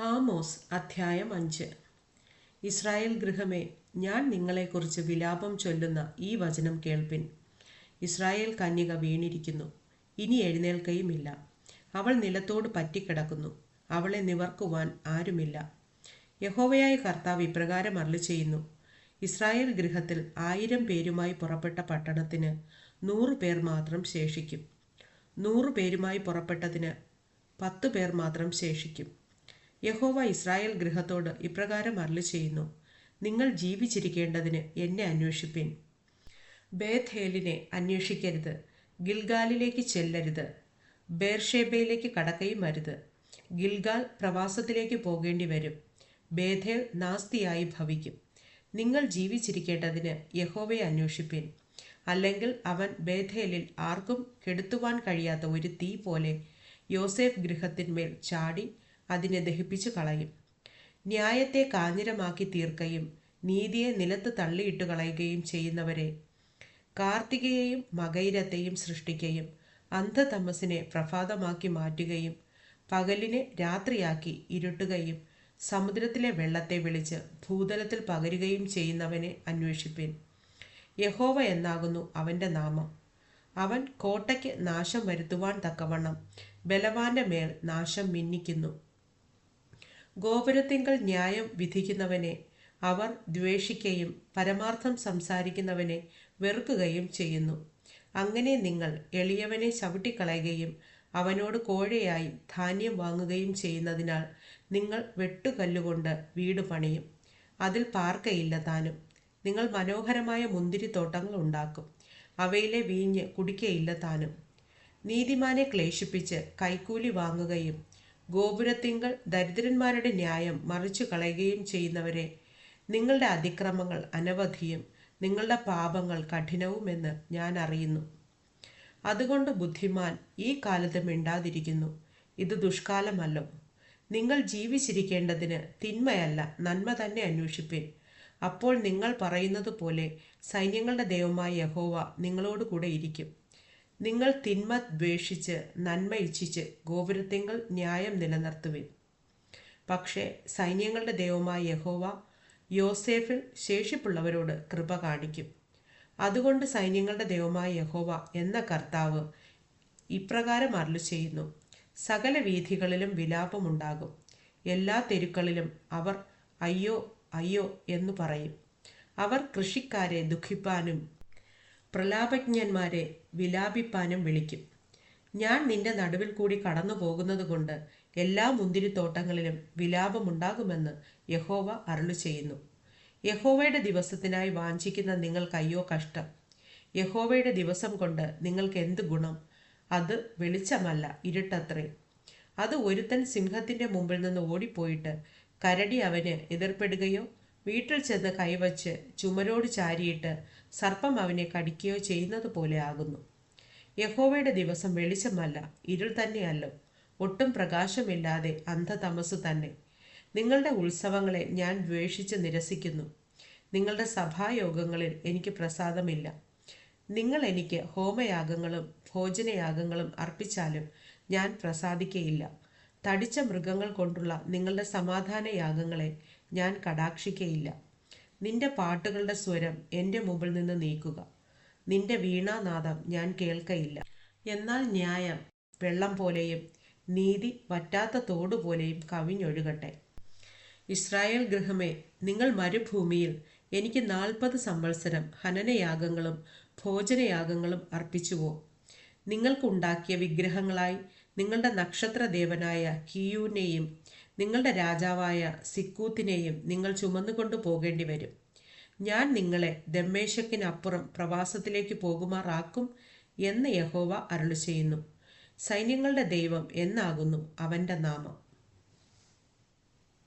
Amos അധ്യായം അഞ്ച്. Israel ഗൃഹമേ ഞാൻ നിങ്ങളെക്കുറിച്ച് വിലാപം ചൊല്ലുന്ന ഈ വചനം കേൾപ്പിൻ. ഇസ്രായേൽ കന്യക വീണിരിക്കുന്നു. ഇനി എഴുന്നേൽക്കയുമില്ല. അവൾ നിലത്തോട് പറ്റിക്കിടക്കുന്നു. അവളെ നിവർക്കുവാൻ ആരുമില്ല. യഹോവയായ കർത്താവ് ഇപ്രകാരം അരളി ചെയ്യുന്നു ഇസ്രായേൽ ഗൃഹത്തിൽ ആയിരം പേരുമായി പുറപ്പെട്ട പട്ടണത്തിന് നൂറ് പേർ മാത്രം ശേഷിക്കും. നൂറ് പേരുമായി പുറപ്പെട്ടതിന് പത്ത് പേർ മാത്രം ശേഷിക്കും. യഹോവ ഇസ്രായേൽ ഗൃഹത്തോട് ഇപ്രകാരം അരളി ചെയ്യുന്നു നിങ്ങൾ ജീവിച്ചിരിക്കേണ്ടതിന് എന്നെ അന്വേഷിപ്പിൻ. ബേഥേലിനെ അന്വേഷിക്കരുത്. ഗിൽഗാലിലേക്ക് ചെല്ലരുത്. ബേർഷേബയിലേക്ക് കടക്കയും അരുത്. ഗിൽഗാൽ പ്രവാസത്തിലേക്ക് പോകേണ്ടി വരും. ബേഥേൽ നാസ്തിയായി ഭവിക്കും. നിങ്ങൾ ജീവിച്ചിരിക്കേണ്ടതിന് യഹോവയെ അന്വേഷിപ്പിൻ. അല്ലെങ്കിൽ അവൻ ബേഥേലിൽ ആർക്കും കെടുത്തുവാൻ കഴിയാത്ത ഒരു തീ പോലെ യോസേഫ് ഗൃഹത്തിന്മേൽ ചാടി അതിനെ ദഹിപ്പിച്ചു കളയും. ന്യായത്തെ കാഞ്ഞിരമാക്കി തീർക്കുകയും നീതിയെ നിലത്ത് തള്ളിയിട്ട് കളയുകയും ചെയ്യുന്നവരെ കാർത്തികയെയും മകൈരത്തെയും സൃഷ്ടിക്കുകയും അന്ധതമസിനെ പ്രഭാതമാക്കി മാറ്റുകയും പകലിനെ രാത്രിയാക്കി ഇരുട്ടുകയും സമുദ്രത്തിലെ വെള്ളത്തെ വിളിച്ച് ഭൂതലത്തിൽ പകരുകയും ചെയ്യുന്നവനെ അന്വേഷിപ്പിൻ. യഹോവ എന്നാകുന്നു അവന്റെ നാമം. അവൻ കോട്ടയ്ക്ക് നാശം വരുത്തുവാൻ തക്കവണ്ണം ബലവാന്റെ മേൽ നാശം മിന്നിക്കുന്നു. ഗോപുരത്തിങ്കൽ ന്യായം വിധിക്കുന്നവനെ അവർ ദ്വേഷിക്കുകയും പരമാർത്ഥം സംസാരിക്കുന്നവനെ വെറുക്കുകയും ചെയ്യുന്നു. അങ്ങനെ നിങ്ങൾ എളിയവനെ ചവിട്ടിക്കളയുകയും അവനോട് കോഴയായി ധാന്യം വാങ്ങുകയും ചെയ്യുന്നതിനാൽ നിങ്ങൾ വെട്ടുകല്ലുകൊണ്ട് വീട് പണിയും. അതിൽ പാർക്കയില്ല താനും. നിങ്ങൾ മനോഹരമായ മുന്തിരിത്തോട്ടങ്ങൾ ഉണ്ടാക്കും. അവയിലെ വീഞ്ഞ് കുടിക്കയില്ല താനും. നീതിമാനെ ക്ലേശിപ്പിച്ച് കൈക്കൂലി വാങ്ങുകയും ഗോപുരത്തിങ്കൾ ദരിദ്രന്മാരുടെ ന്യായം മറിച്ചു കളയുകയും ചെയ്യുന്നവരെ നിങ്ങളുടെ അതിക്രമങ്ങൾ അനവധിയും നിങ്ങളുടെ പാപങ്ങൾ കഠിനവുമെന്ന് ഞാൻ അറിയുന്നു. അതുകൊണ്ട് ബുദ്ധിമാൻ ഈ കാലത്ത് മിണ്ടാതിരിക്കുന്നു. ഇത് ദുഷ്കാലമല്ലോ. നിങ്ങൾ ജീവിച്ചിരിക്കേണ്ടതിന് തിന്മയല്ല നന്മ തന്നെ അന്വേഷിപ്പിൻ. അപ്പോൾ നിങ്ങൾ പറയുന്നത് പോലെ സൈന്യങ്ങളുടെ ദൈവമായ യഹോവ നിങ്ങളോട് കൂടെ ഇരിക്കും. നിങ്ങൾ തിന്മ ദ്വേഷിച്ച് നന്മ ഇച്ഛിച്ച് ഗോപുരത്തിങ്കൾ ന്യായം നിലനിർത്തുവിൻ. പക്ഷേ സൈന്യങ്ങളുടെ ദൈവമായ യഹോവ യോസേഫിൽ ശേഷിപ്പുള്ളവരോട് കൃപ കാണിക്കും. അതുകൊണ്ട് സൈന്യങ്ങളുടെ ദൈവമായ യഹോവ എന്ന കർത്താവ് ഇപ്രകാരം അരുളു ചെയ്യുന്നു സകല വീഥികളിലും വിലാപമുണ്ടാകും. എല്ലാ തെരുക്കളിലും അവർ അയ്യോ അയ്യോ എന്ന് പറയും. അവർ കൃഷിക്കാരെ ദുഃഖിപ്പാനും പ്രലാപജ്ഞന്മാരെ വിലാപിപ്പാനും വിളിക്കും. ഞാൻ നിന്റെ നടുവിൽ കൂടി കടന്നു പോകുന്നത് കൊണ്ട് എല്ലാ മുന്തിരിത്തോട്ടങ്ങളിലും വിലാപമുണ്ടാകുമെന്ന് യഹോവ അരുളു ചെയ്യുന്നു. യഹോവയുടെ ദിവസത്തിനായി വാഞ്ചിക്കുന്ന നിങ്ങൾക്കയ്യോ കഷ്ടം. യഹോവയുടെ ദിവസം കൊണ്ട് നിങ്ങൾക്ക് എന്ത് ഗുണം? അത് വെളിച്ചമല്ല ഇരുട്ടത്രേ. അത് ഒരുത്തൻ സിംഹത്തിന്റെ മുമ്പിൽ നിന്ന് ഓടിപ്പോയിട്ട് കരടി അവന് എതിർപ്പെടുകയോ വീട്ടിൽ ചെന്ന് കൈവച്ച് ചുമരോട് ചാരിയിട്ട് സർപ്പം അവനെ കടിക്കുകയോ ചെയ്യുന്നത് പോലെ ആകുന്നു. യഹോവയുടെ ദിവസം വെളിച്ചമല്ല ഇരുൾ തന്നെയല്ലോ. ഒട്ടും പ്രകാശമില്ലാതെ അന്ധതമസ് തന്നെ. നിങ്ങളുടെ ഉത്സവങ്ങളെ ഞാൻ ദ്വേഷിച്ച് നിരസിക്കുന്നു. നിങ്ങളുടെ സഭായോഗങ്ങളിൽ എനിക്ക് പ്രസാദമില്ല. നിങ്ങൾ എനിക്ക് ഹോമയാഗങ്ങളും ഭോജനയാഗങ്ങളും അർപ്പിച്ചാലും ഞാൻ പ്രസാദിക്കയില്ല. തടിച്ച മൃഗങ്ങൾ കൊണ്ടുള്ള നിങ്ങളുടെ സമാധാന യാഗങ്ങളെ ഞാൻ കടാക്ഷിക്കയില്ല. നിന്റെ പാട്ടുകളുടെ സ്വരം എന്റെ മുമ്പിൽ നിന്ന് നീക്കുക. നിന്റെ വീണാനാദം ഞാൻ കേൾക്കയില്ല. എന്നാൽ ന്യായം വെള്ളം പോലെയും നീതി വറ്റാത്ത തോട് പോലെയും കവിഞ്ഞൊഴുകട്ടെ. ഇസ്രായേൽ ഗൃഹമേ നിങ്ങൾ മരുഭൂമിയിൽ എനിക്ക് നാൽപ്പത് സംവത്സരം ഹനനയാഗങ്ങളും ഭോജനയാഗങ്ങളും അർപ്പിച്ചുവോ? നിങ്ങൾക്കുണ്ടാക്കിയ വിഗ്രഹങ്ങളായി നിങ്ങളുടെ നക്ഷത്രദേവനായ കിയൂനെയും നിങ്ങളുടെ രാജാവായ സിക്കൂത്തിനെയും നിങ്ങൾ ചുമന്നുകൊണ്ട് പോകേണ്ടി വരും. ഞാൻ നിങ്ങളെ ദമ്മേശക്കിനപ്പുറം പ്രവാസത്തിലേക്ക് പോകുമാറാക്കും എന്ന് യഹോവ അരുളി ചെയ്യുന്നു സൈന്യങ്ങളുടെ ദൈവം എന്നാകുന്നു അവന്റെ നാമം.